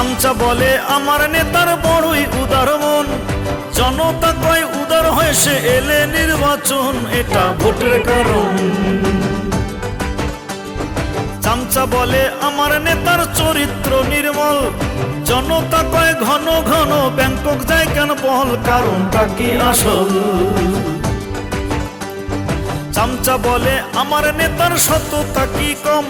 চামচা বলে আমার নেতার বড়ই উদার মন। জনতা কয় উদার হয়ে সে এলে নির্বাচন, এটা ভোটের কারণ। চামচা বলে আমার নেতার চরিত্র নির্মল। জনতা কয় ঘন ঘন ব্যাংকক যায় কেন বল, কারণটা কি আসল? চামচা বলে আমার নেতার সততা কি কম?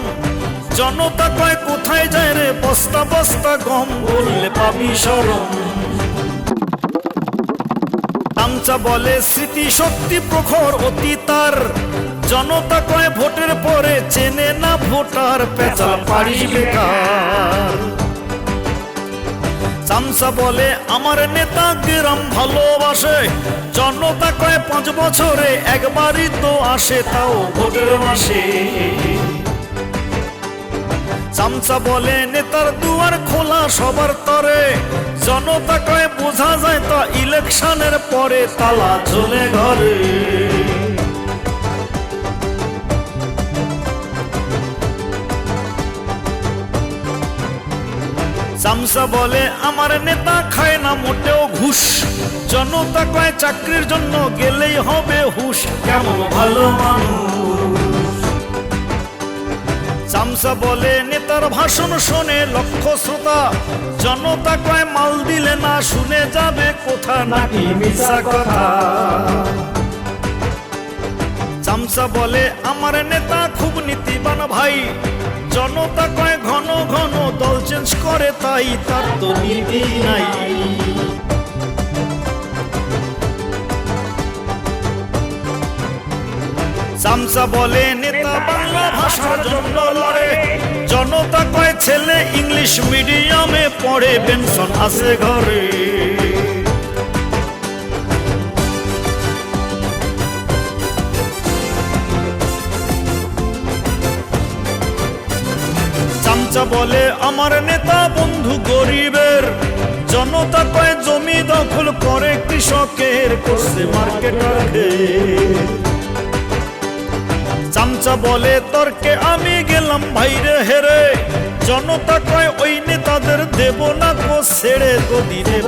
জনতা কয় কোথায় যায় রে বস্তা বস্তা গম? বললে পাবি সরম। চামচা বলে স্মৃতি শক্তি প্রখর অতি তার। জনতা কয় ভোটের পরে চেনে না ভোটার পেঁচা পারি বেকার। চামচা বলে আমার নেতা গ্রাম ভালোবাসে। জনতা কয়, পাঁচ বছরে একবারই তো আসে তাও ভোটের মাসে। চামচা বলে নেতার দুয়ার খোলা সবার তরে। জনতা কয়, বোঝা যায় তা ইলেকশনের পরে তালা চলে ঘরে। চামচা বলে, আমার নেতা খায় না মোটেও ঘুষ। জনতা কয়, চাকরির জন্য গেলেই হবে হুশ। কেমন ভালো মানুষ। চামচা বলে, নেতার ভাষণ শোনে লক্ষ শ্রোতা। জনতা কয়, মাল দিলে না শুনে যাবে কোথা? নাকি মিশা কথা। চামচা বলে, আমার নেতা খুব নীতিবান ভাই। জনতা কয় ঘন ঘন দল চেঞ্জ করে তাই তার তো নীতি নাই। চামচা বলে নেতা বাংলা ভাষার জন্য লড়ে। জনতা কয় ছেলে ইংলিশ মিডিয়ামে পড়ে পেনশন আছে ঘরে। চামচা বলে আমার নেতা বন্ধু গরিবের। জনতা কয়, জমি দখল করে কৃষকের, করছে মার্কেটার চামচা বলে, তর্কে আমি গেলাম ভাইরে হেরে। জনতা কয়, ওই নেতাদের দেব না কো ছেড়ে গদি দেব